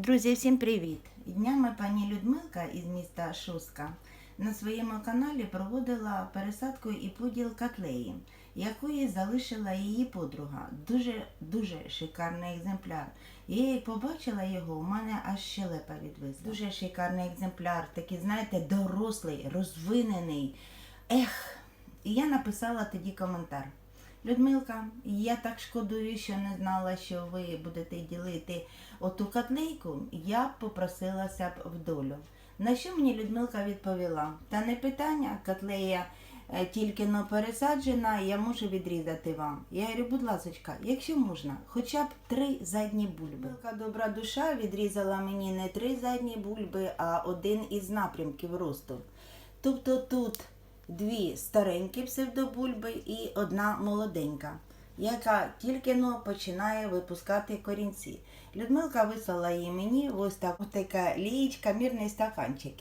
Друзі, всім привіт! Днями пані Людмилка із міста Шуска на своєму каналі проводила пересадку і поділ котлеї, якої залишила її подруга. Дуже дуже шикарний екземпляр. Я побачила його, у мене аж щелепа відвисла. Дуже шикарний екземпляр, такий, знаєте, дорослий, розвинений. Ех, і я написала тоді коментар. Людмилка, я так шкодую, що не знала, що ви будете ділити оту котлейку. Я б попросилася б в долю. На що мені Людмилка відповіла? Та не питання, котлея е, тільки но пересаджена, я можу відрізати вам. Я говорю, будь ласочка, якщо можна, хоча б три задні бульби. Людмилка добра душа відрізала мені не три задні бульби, а один із напрямків росту. Тобто тут дві старенькі псевдобульби і одна молоденька, яка тільки но починає випускати корінці. Людмилка вислала її мені ось так, така лієчка, мірний стаканчик.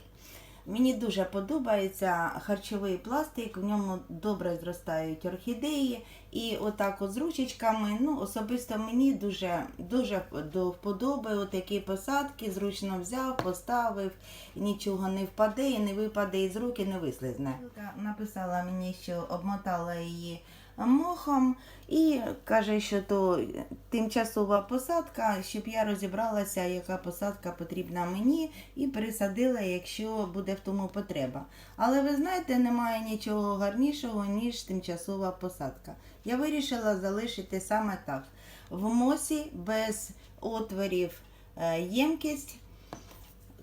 Мені дуже подобається харчовий пластик, в ньому добре зростають орхідеї. І отак от з ручечками, ну особисто мені дуже дуже до вподоби отакі посадки, зручно взяв, поставив, нічого не впаде і не випаде із руки, не вислизне. Написала мені, що обмотала її мохом і каже, що то тимчасова посадка, щоб я розібралася, яка посадка потрібна мені, і пересадила, якщо буде в тому потреба. Але ви знаєте, немає нічого гарнішого, ніж тимчасова посадка. Я вирішила залишити саме так. В мосі без отворів е, ємкість.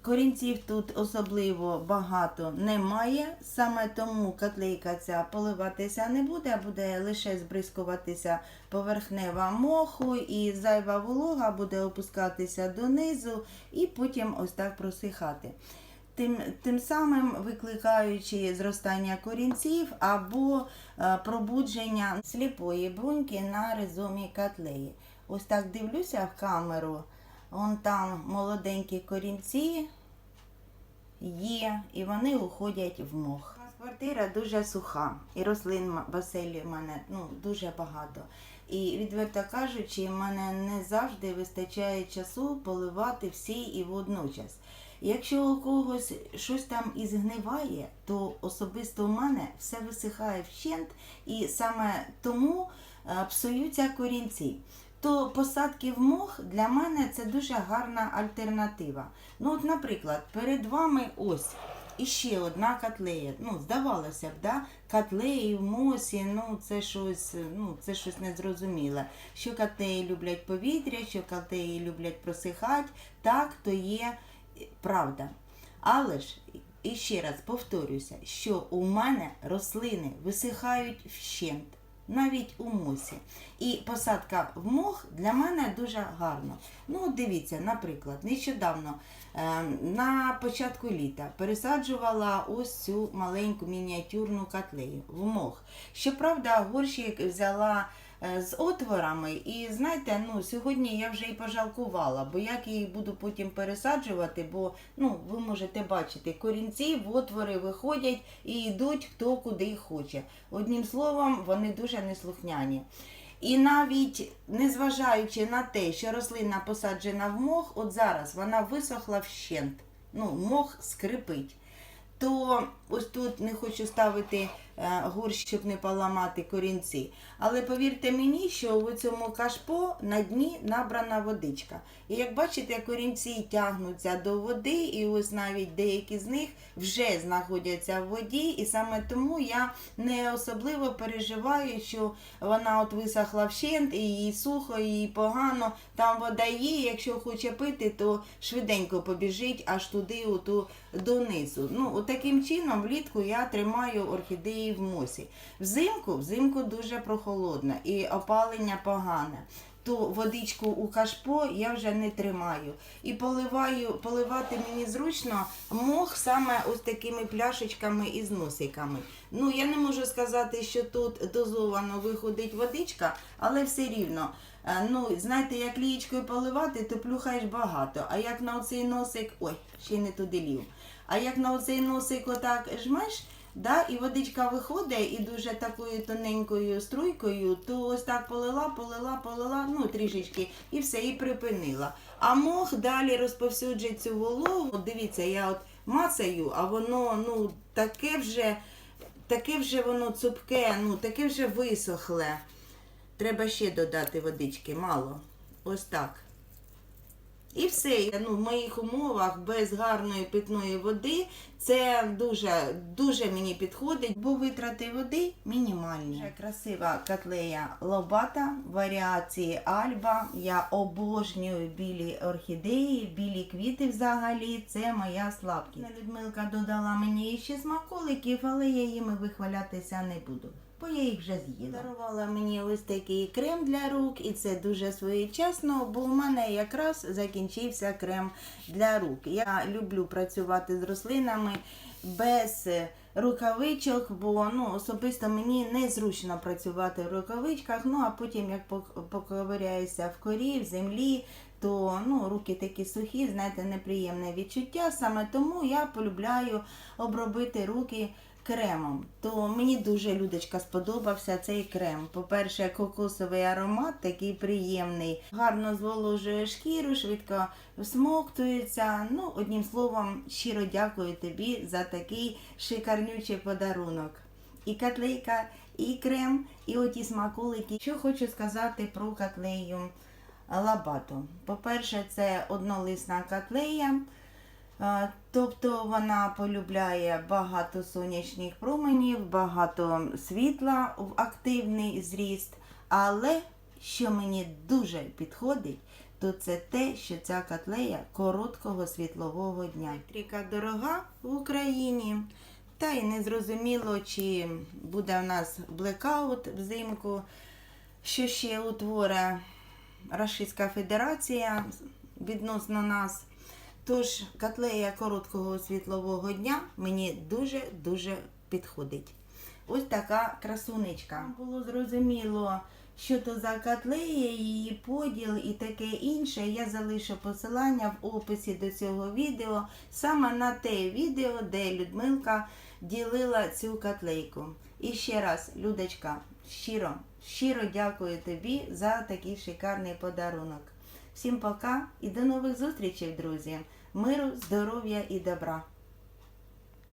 Корінців тут особливо багато немає, саме тому котлейка ця поливатися не буде, а буде лише збризкуватися поверхнева моху і зайва волога буде опускатися донизу і потім ось так просихати. Тим, тим самим викликаючи зростання корінців або е, пробудження сліпої бруньки на ризомі котлеї. Ось так дивлюся в камеру. Вон там молоденькі корінці є, і вони уходять в мох. Квартира дуже суха, і рослин баселі в мене ну, дуже багато. І відверто кажучи, в мене не завжди вистачає часу поливати всі і водночас. Якщо у когось щось там і згниває, то особисто у мене все висихає вщент, і саме тому е, псуються корінці то посадки в мох для мене це дуже гарна альтернатива. Ну, от, наприклад, перед вами ось іще одна котлея. Ну, здавалося б, да? котлеї в мосі, ну це щось, ну, це щось незрозуміле. Що котлеї люблять повітря, що котлеї люблять просихати, так, то є правда. Але ж. І ще раз повторюся, що у мене рослини висихають вщент навіть у мосі. І посадка в мох для мене дуже гарно. Ну, дивіться, наприклад, нещодавно е, на початку літа пересаджувала ось цю маленьку мініатюрну котлею в мох. Щоправда, горщик взяла. Е, З отворами, і знаєте, ну сьогодні я вже і пожалкувала, бо як я їх буду потім пересаджувати, бо ну ви можете бачити, корінці в отвори виходять і йдуть хто куди хоче. Одним словом, вони дуже неслухняні. І навіть незважаючи на те, що рослина посаджена в мох, от зараз вона висохла вщент, ну, мох скрипить. То ось тут не хочу ставити е, горщ, щоб не поламати корінці. Але повірте мені, що у цьому кашпо на дні набрана водичка. І як бачите, корінці тягнуться до води, і ось навіть деякі з них вже знаходяться в воді. І саме тому я не особливо переживаю, що вона от висохла вщент, і їй сухо, і їй погано. Там вода є, якщо хоче пити, то швиденько побіжить аж туди, оту донизу. Ну, таким чином влітку я тримаю орхідеї в мосі. Взимку, взимку дуже прохолодно і опалення погане. То водичку у кашпо я вже не тримаю. І поливаю, поливати мені зручно мох саме ось такими пляшечками із носиками. Ну, я не можу сказати, що тут дозовано виходить водичка, але все рівно. Е, Ну, знаєте, як лієчкою поливати, то плюхаєш багато. А як на оцей носик, ой, ще не туди лів. А як на оцей носик отак жмеш, Да, і водичка виходить і дуже такою тоненькою струйкою, то ось так полила, полила, полила, ну трішечки, і все, і припинила. А мох далі розповсюджує цю вологу. Дивіться, я от мацаю, а воно ну таке вже, таке вже воно цупке, ну таке вже висохле. Треба ще додати водички, мало. Ось так. І все. Ну, в моїх умовах без гарної питної води це дуже, дуже мені підходить, бо витрати води мінімальні. Красива котлея лобата, варіації альба. Я обожнюю білі орхідеї, білі квіти взагалі. Це моя слабкість. Людмилка додала мені ще смаколиків, але я їми вихвалятися не буду. Бо я їх вже з'їла. Дарувала мені ось такий крем для рук, і це дуже своєчасно, бо у мене якраз закінчився крем для рук. Я люблю працювати з рослинами без рукавичок, бо ну, особисто мені незручно працювати в рукавичках. Ну а потім, як пок- поковиряюся в корі, в землі, то ну, руки такі сухі, знаєте, неприємне відчуття. Саме тому я полюбляю обробити руки кремом. То мені дуже Людочка сподобався цей крем. По-перше, кокосовий аромат такий приємний, гарно зволожує шкіру, швидко всмоктується. Ну, одним словом, щиро дякую тобі за такий шикарнючий подарунок. І котлейка, і крем, і оті смаколики. Що хочу сказати про котлею лабату. По-перше, це однолисна котлея. Е, Тобто вона полюбляє багато сонячних променів, багато світла в активний зріст. Але що мені дуже підходить, то це те, що ця котлея короткого світлового дня. Електрика дорога в Україні. Та й не зрозуміло, чи буде в нас блекаут взимку, що ще утворить Рашистська Федерація відносно нас. Тож котлея короткого світлового дня мені дуже-дуже підходить. Ось така красунечка. Було зрозуміло, що то за котлея, її поділ і таке інше. Я залишу посилання в описі до цього відео, саме на те відео, де Людмилка ділила цю котлейку. І ще раз, Людочка, щиро, щиро дякую тобі за такий шикарний подарунок. Всім пока і до нових зустрічей, друзі! Миру, здоров'я і добра!